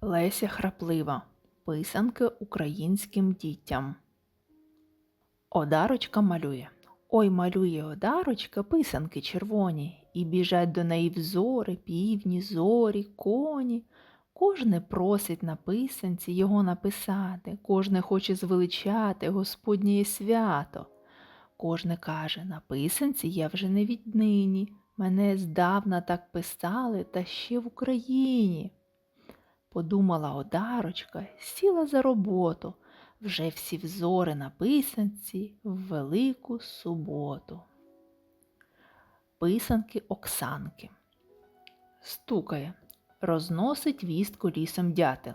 Леся Храплива. Писанки українським дітям. Одарочка малює. Ой, малює одарочка писанки червоні, і біжать до неї взори, півні, зорі, коні. Кожне просить на писанці його написати, кожне хоче звеличати Господнє свято. Кожне каже, на писанці я вже не віднині, мене здавна так писали, та ще в Україні. Подумала одарочка, сіла за роботу, вже всі взори на писанці в Велику суботу. Писанки Оксанки. Стукає, розносить вістку лісом дятел.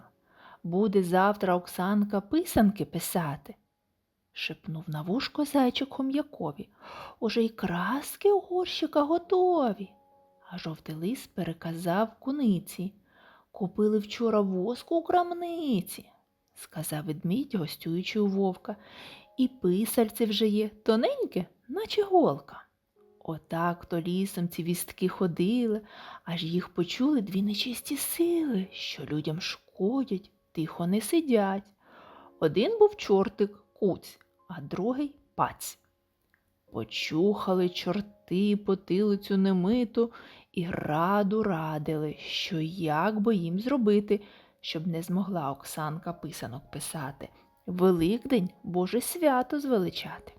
Буде завтра Оксанка писанки писати. Шепнув на вушко зайчик хом'якові. Уже й краски у горщика готові. А жовтий лис переказав куниці. Купили вчора воску у крамниці, сказав ведмідь, гостюючи у вовка, і писальце вже є тоненьке, наче голка. Отак то лісом ці вістки ходили, аж їх почули дві нечисті сили, що людям шкодять, тихо не сидять. Один був чортик куць, а другий паць. Почухали чорти потилицю немиту і раду радили, що як би їм зробити, щоб не змогла Оксанка писанок писати. Великдень Боже свято звеличати.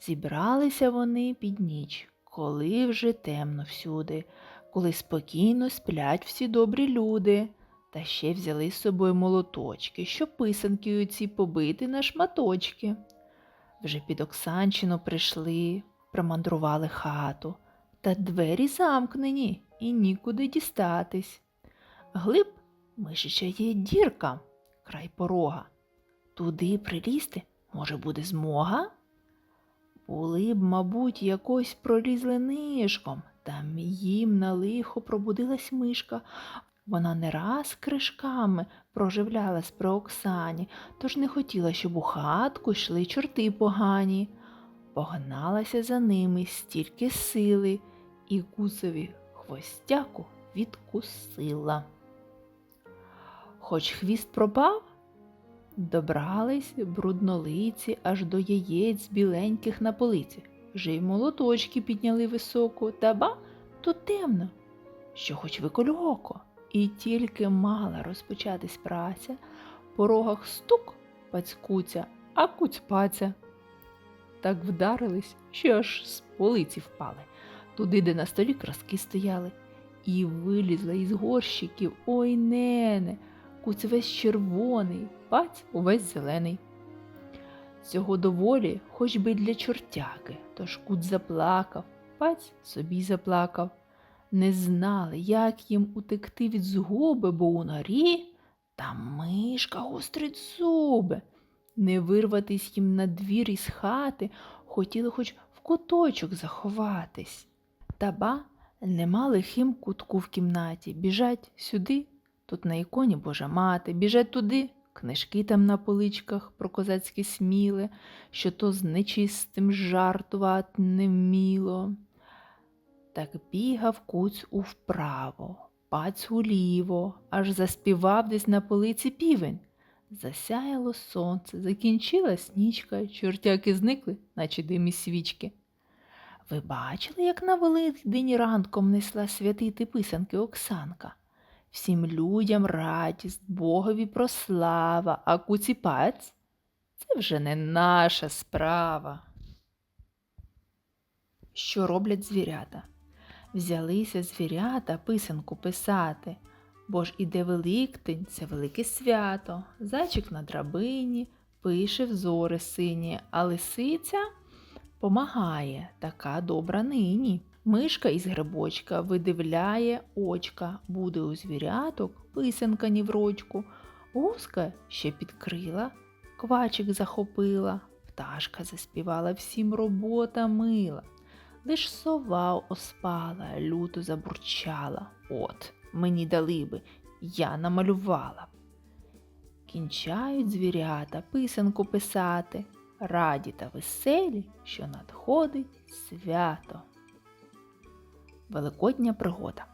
Зібралися вони під ніч, коли вже темно всюди, коли спокійно сплять всі добрі люди, та ще взяли з собою молоточки, щоб писанки оці побити на шматочки. Вже під Оксанчину прийшли, промандрували хату, та двері замкнені і нікуди дістатись. Глиб мишича є дірка, край порога. Туди прилізти, може, буде змога? Були б, мабуть, якось пролізли нишком, там їм на лихо пробудилась мишка. Вона не раз кришками проживлялась при Оксані, тож не хотіла, щоб у хатку йшли чорти погані. Погналася за ними стільки сили, і гусові хвостяку відкусила. Хоч хвіст пропав, добрались бруднолиці аж до яєць біленьких на полиці. Вже й молоточки підняли високо, та ба тут темно, що хоч виколь око. І тільки мала розпочатись праця, в порогах стук пацькуця, а куць-паця. Так вдарились, що аж з полиці впали, туди, де на столі краски стояли, і вилізла із горщиків. Ой нене, куць весь червоний, паць увесь зелений. Цього доволі, хоч би для чортяки, тож куць заплакав, паць собі заплакав не знали, як їм утекти від згуби, бо у норі там мишка гострить зуби. Не вирватись їм на двір із хати, хотіли хоч в куточок заховатись. Та ба нема лихим кутку в кімнаті. Біжать сюди, тут на іконі Божа мати, біжать туди. Книжки там на поличках про козацьке сміле, що то з нечистим жартувати не вміло. Так бігав куць у вправо, паць уліво, аж заспівав десь на полиці півень. Засяяло сонце, закінчилась нічка, чортяки зникли, наче димі свічки. Ви бачили, як на Великдень ранком несла святити писанки Оксанка? Всім людям радість, Богові прослава, а куці паць – це вже не наша справа. Що роблять звірята? Взялися звірята писанку писати, бо ж іде Великдень, це велике свято. Зайчик на драбині пише взори сині, а лисиця помагає, така добра нині. Мишка із грибочка видивляє очка, буде у звіряток писанка ні в рочку. Гуска ще підкрила, квачик захопила, пташка заспівала всім робота мила. Лиш сова оспала, люто забурчала. От, мені дали би, я намалювала. Кінчають звірята писанку писати, раді та веселі, що надходить свято. Великодня пригода.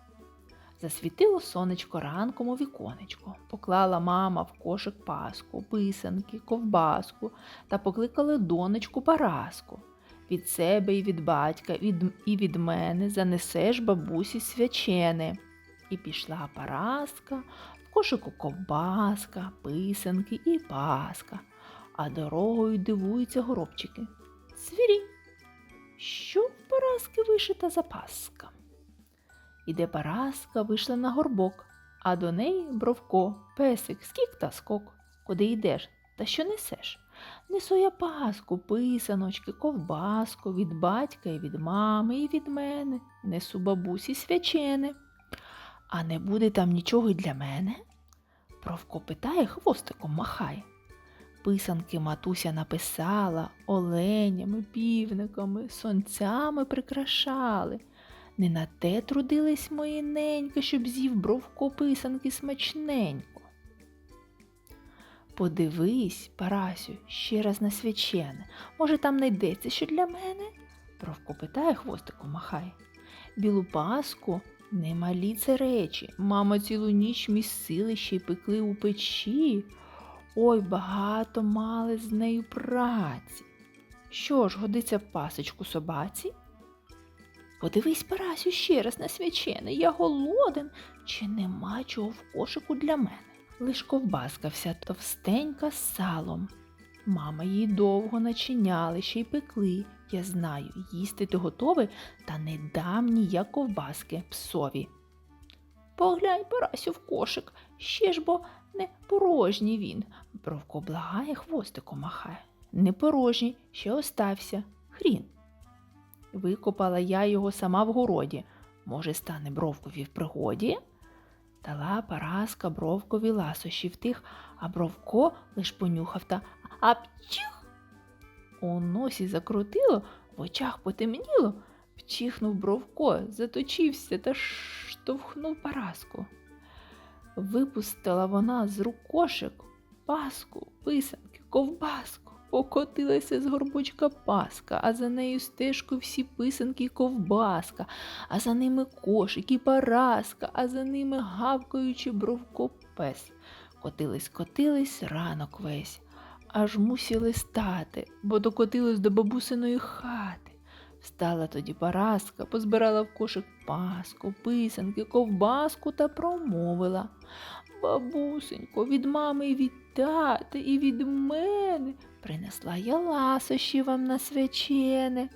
Засвітило сонечко ранком у віконечко, поклала мама в кошик паску, писанки, ковбаску та покликали донечку Параску. Від себе і від батька, від, і від мене занесеш бабусі свячене. І пішла Параска, в кошику ковбаска, писанки і паска, а дорогою дивуються горобчики. Свірі, що в Параски вишита запаска? Іде Параска, вийшла на горбок, а до неї бровко, песик, скік та скок. Куди йдеш та що несеш? Несу я паску, писаночки, ковбаску від батька і від мами, і від мене. Несу бабусі свячене. А не буде там нічого й для мене? Бровко питає, хвостиком махає. Писанки матуся написала, оленями, півниками, сонцями прикрашали. Не на те трудились мої неньки, щоб з'їв бровко писанки смачненько. Подивись, Парасю, ще раз на свячене. Може, там знайдеться що для мене? Бровко питає, хвостиком махає. Білу паску немалі це речі. Мама цілу ніч місили ще й пекли у печі. Ой, багато мали з нею праці. Що ж, годиться пасочку собаці? Подивись, Парасю, ще раз на свячене, я голоден, чи нема чого в кошику для мене. Лиш ковбаска вся товстенька з салом. Мама її довго начиняли, ще й пекли. Я знаю, їсти ти готовий, та не дам ніяк ковбаски псові. Поглянь, Парасю, в кошик, ще ж бо не порожній він. Бровко благає, хвостиком махає. Не порожній, ще остався. Хрін. Викопала я його сама в городі. Може, стане бровкові в пригоді? Дала Параска бровкові ласощі втих, а бровко лиш понюхав та апчих. У носі закрутило, в очах потемніло, вчихнув бровко, заточився та штовхнув Параску. Випустила вона з рук кошик паску, писанки, ковбаску. Покотилася з горбочка паска, а за нею стежкою всі писанки ковбаска, а за ними кошик і параска, а за ними гавкаючи бровко пес. Котились, котились ранок весь, аж мусіли стати, бо докотились до бабусиної хати. Встала тоді Параска, позбирала в кошик паску, писанки, ковбаску та промовила. Бабусенько, від мами і від тати, і від мене принесла я ласощі вам на свячене.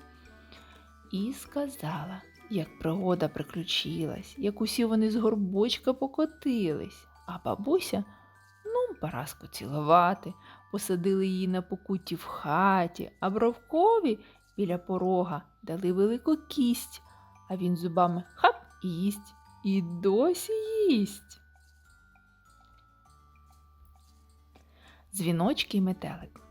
І сказала, як пригода приключилась, як усі вони з горбочка покотились, а бабуся ну, Параску цілувати, посадили її на покуті в хаті, а бровкові біля порога дали велику кість, а він зубами хап і їсть, і досі їсть. Дзвіночки й метелик.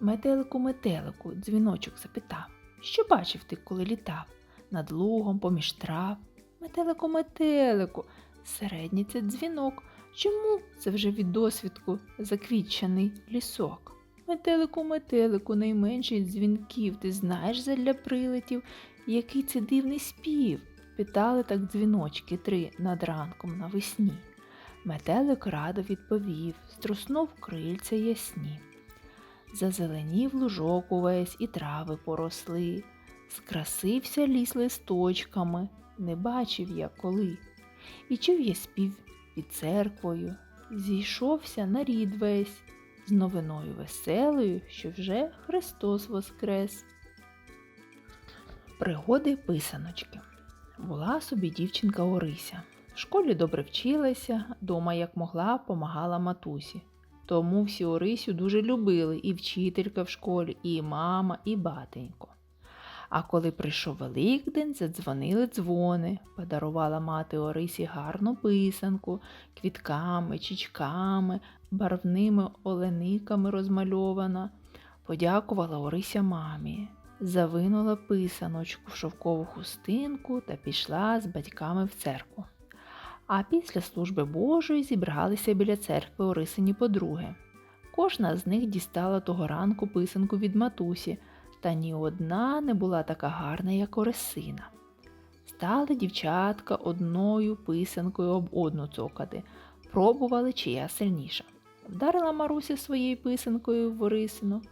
Метелику, метелику, дзвіночок запитав, що бачив ти, коли літав? Над лугом, поміж трав. Метелику, метелику, середній це дзвінок. Чому це вже від досвідку заквітчений лісок? Метелику, метелику, найменший дзвінків, ти знаєш задля прилетів, який це дивний спів? Питали так дзвіночки три над ранком навесні. Метелик радо відповів, струснув крильця ясні. Зазеленів лужок увесь і трави поросли, скрасився ліс листочками, не бачив я коли. І чув я спів під церквою, зійшовся на рід весь, з новиною веселою, що вже Христос воскрес. Пригоди писаночки. Була собі дівчинка Орися. В школі добре вчилася, дома як могла, помагала матусі. Тому всі Орисю дуже любили і вчителька в школі, і мама, і батенько. А коли прийшов Великдень, задзвонили дзвони, подарувала мати Орисі гарну писанку, квітками, чічками, барвними олениками розмальована. Подякувала Орися мамі, завинула писаночку в шовкову хустинку та пішла з батьками в церкву. А після служби Божої зібралися біля церкви Орисині подруги. Кожна з них дістала того ранку писанку від матусі, та ні одна не була така гарна, як Орисина. Стали дівчатка одною писанкою об одну цокати, пробували, чия сильніша. Вдарила Маруся своєю писанкою в Орисину.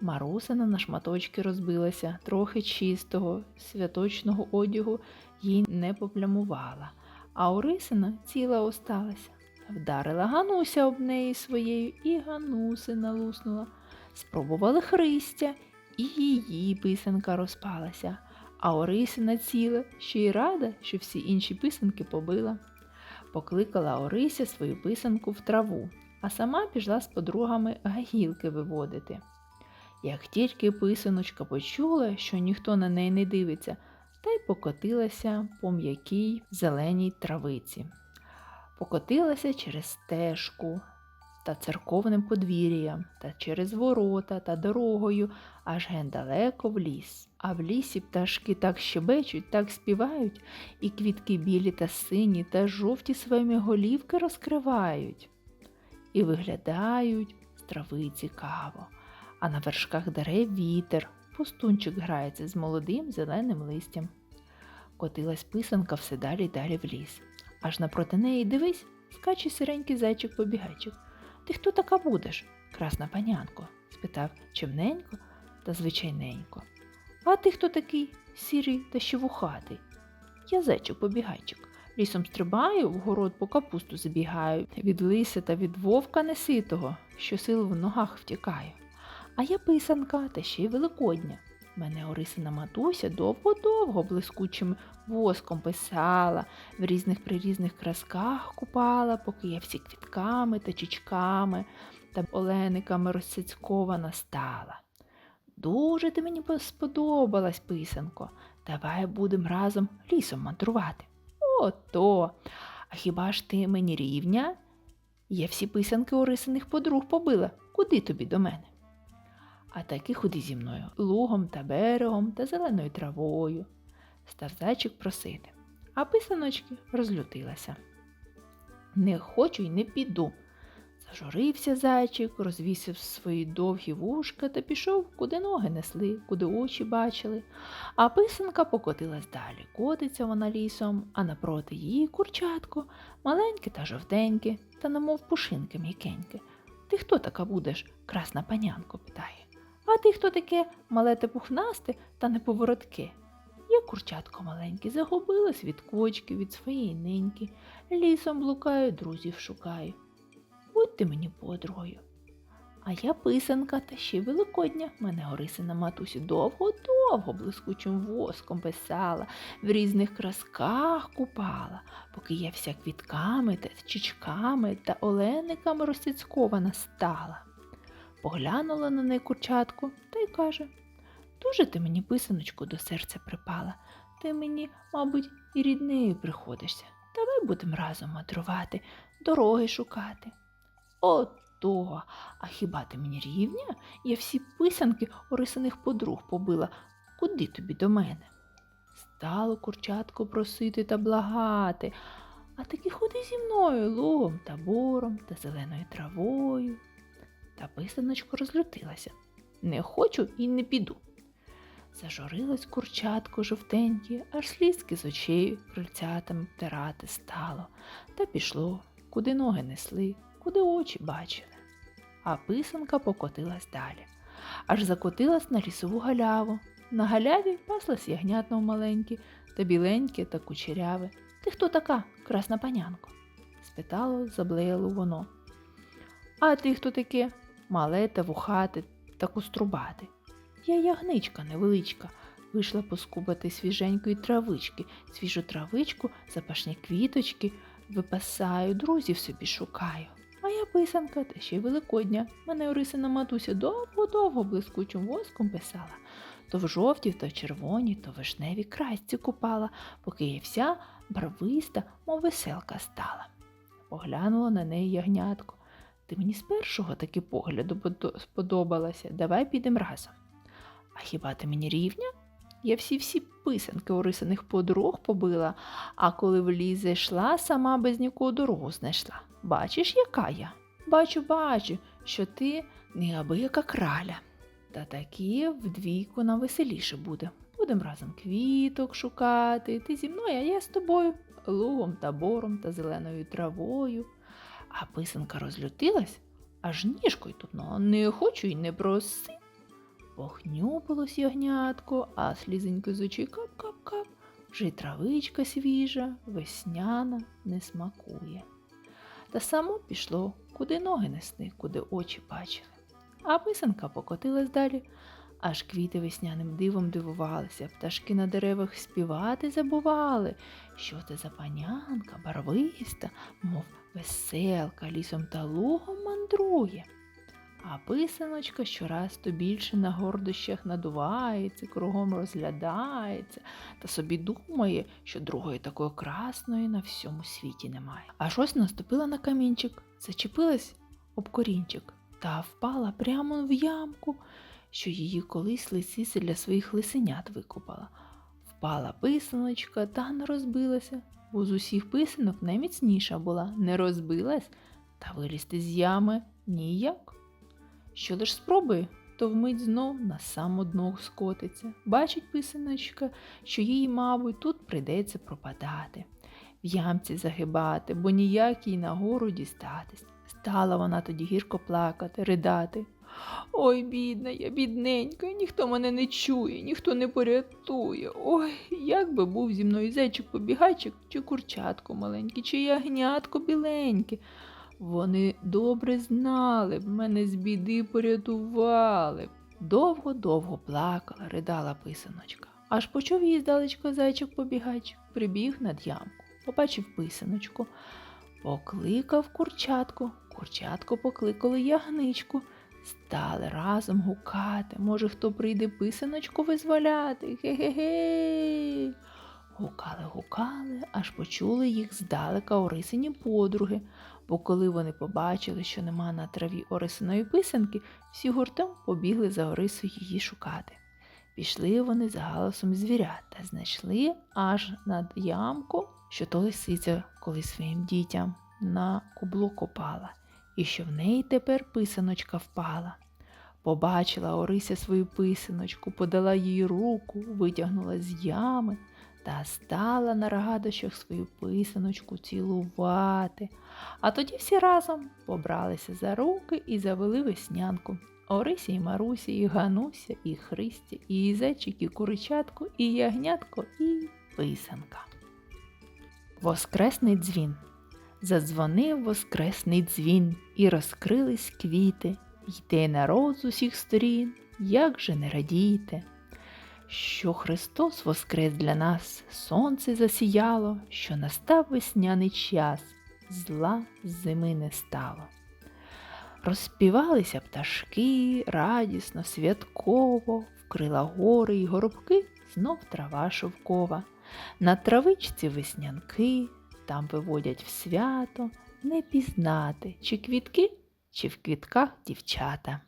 Марусина на шматочки розбилася, трохи чистого, святочного одягу їй не поплямувала, а Орисина ціла осталася. Вдарила Гануся об неї своєю, і Ганусина луснула. Спробували Христя, і її писанка розпалася, а Орисина ціла, ще й рада, що всі інші писанки побила. Покликала Орися свою писанку в траву, а сама пішла з подругами гагілки виводити. Як тільки писаночка почула, що ніхто на неї не дивиться, та й покотилася по м'якій зеленій травиці. Покотилася через стежку та церковним подвір'ям, та через ворота та дорогою, аж ген далеко в ліс. А в лісі пташки так щебечуть, так співають, і квітки білі та сині та жовті своїми голівки розкривають. І виглядають з трави цікаво, а на вершках дерев вітер, пустунчик грається з молодим зеленим листям. Котилась писанка все далі далі в ліс. Аж напроти неї дивись, скаче сиренький зайчик побігайчик. Ти хто така будеш, красна панянко? спитав чимненько та звичайненько. А ти хто такий сірий та ще? Я зайчик побігайчик. Лісом стрибаю, в город по капусту забігаю, від лися та від вовка неситого, що сил в ногах втікаю. А я писанка та ще й великодня. Мене Орисина матуся довго-довго блискучим воском писала, в різних прирізних красках купала, поки я всі квітками та чічками та олениками розцяцькована стала. Дуже ти мені сподобалась, писанко. Давай будем разом лісом мандрувати. Ото. А хіба ж ти мені рівня? Я всі писанки Орисиних подруг побила. Куди тобі до мене? А таки ходи зі мною лугом та берегом та зеленою травою. Став зайчик просити, а писаночки розлютилася. Не хочу й не піду. Зажурився зайчик, розвісив свої довгі вушка та пішов, куди ноги несли, куди очі бачили. А писанка покотилась далі. Котиться вона лісом, а напроти її курчатко, маленьке та жовтеньке, та намов пушинки м'якеньке. Ти хто така будеш, красна панянко? питає. А ти хто таке мале та пухнасте та неповоротке? Я курчатко маленьке, загубилась від кочки, від своєї неньки, лісом блукаю, друзів шукаю. Будьте мені подругою. А я писанка та ще великодня. Мене Орисина матусі довго-довго блискучим воском писала, в різних красках купала, поки я вся квітками та чічками та олениками розцяцькована стала. Поглянула на неї курчатку та й каже Дуже ти мені писаночку до серця припала. Ти мені, мабуть, і ріднею приходишся. Давай будем разом мандрувати, дороги шукати. Ото, а хіба ти мені рівня? Я всі писанки орисаних подруг побила. Куди тобі до мене? Стало курчатко просити та благати, а таки ходи зі мною лугом та бором та зеленою травою. Та писаночко розлютилася. Не хочу і не піду. Зажурилась курчатко жовтеньке, аж слізки з очей крильцятами втирати стало, та пішло, куди ноги несли, куди очі бачили. А писанка покотилась далі, аж закотилась на лісову галяву. На галяві паслась ягнятно маленьке та біленьке та кучеряве. Ти хто така, красна панянко? спитало, заблеяло воно. А ти хто таке? Мале та вухате та куструбате. Я ягничка невеличка, вийшла поскубати свіженької травички, свіжу травичку, запашні квіточки, випасаю, друзів собі шукаю. А я писанка, та ще й великодня. Мене Орисина матуся довго-довго блискучим воском писала. То в жовтій, то в червоній, то в вишневій красці купала, поки я вся барвиста, мов веселка стала. Поглянула на неї ягнятко. Ти мені з першого таки погляду сподобалася. Давай підемо разом. А хіба ти мені рівня? Я всі-всі писанки орисаних подруг побила, а коли в ліс зайшла, сама без нікого дорогу знайшла. Бачиш, яка я? Бачу, бачу, що ти неабияка краля. Та таки вдвійку нам веселіше буде. Будем разом квіток шукати. Ти зі мною, а я з тобою, лугом та бором та зеленою травою. А писанка розлютилась, аж ніжкою тупнула. Не хочу й не проси. Похнюпилось ягнятко, а слізенько з очей кап-кап-кап. Вже й травичка свіжа, весняна не смакує. Та само пішло, куди ноги несли, куди очі бачили. А писанка покотилась далі, аж квіти весняним дивом дивувалися, пташки на деревах співати забували, що це за панянка барвиста, мов веселка, лісом та лугом мандрує. А писаночка щораз то більше на гордощах надувається, кругом розглядається та собі думає, що другої такої красної на всьому світі немає. Аж ось наступила на камінчик, зачепилась об корінчик та впала прямо в ямку, що її колись лисиця для своїх лисенят викопала. Впала писаночка та не розбилася, бо з усіх писанок найміцніша була, не розбилась та вилізти з ями ніяк. Що лиш спробує, то вмить знов на само дно скотиться. Бачить писаночка, що їй, мабуть, тут прийдеться пропадати, в ямці загибати, бо ніяк їй нагору дістатись. Стала вона тоді гірко плакати, ридати. Ой, бідна, я бідненька, ніхто мене не чує, ніхто не порятує. Ой, як би був зі мною зайчик побігайчик, чи курчатко маленьке, чи ягнятко біленьке. Вони добре знали б, мене з біди порятували. б. Довго-довго плакала, ридала писаночка. Аж почув її здалечко зайчик побігайчик, прибіг над ямку, побачив писаночку, покликав курчатку, курчатко покликали ягничку. Стали разом гукати. Може, хто прийде писаночку визволяти. Ге-ге-ге. Гукали, гукали, аж почули їх здалека Орисині подруги. Бо коли вони побачили, що нема на траві Орисиної писанки, всі гуртом побігли за Орисою її шукати. Пішли вони за галасом звірят та знайшли аж над ямку, що то лисиця колись своїм дітям на кубло копала, і що в неї тепер писаночка впала. Побачила Орися свою писаночку, подала їй руку, витягнула з ями та стала на радощах свою писаночку цілувати. А тоді всі разом побралися за руки і завели веснянку. Орисі і Марусі, і Гануся, і Христя, і зайчик, і курчатко, і ягнятко, і писанка. Воскресний дзвін. Задзвонив воскресний дзвін, і розкрились квіти, йде народ з усіх сторін, як же не радійте що Христос воскрес для нас, сонце засіяло, що настав весняний час, зла зими не стало. Розспівалися пташки радісно, святково, вкрила гори й горобки, знов трава шовкова. На травичці веснянки, там виводять в свято, не пізнати, чи квітки, чи в квітках дівчата.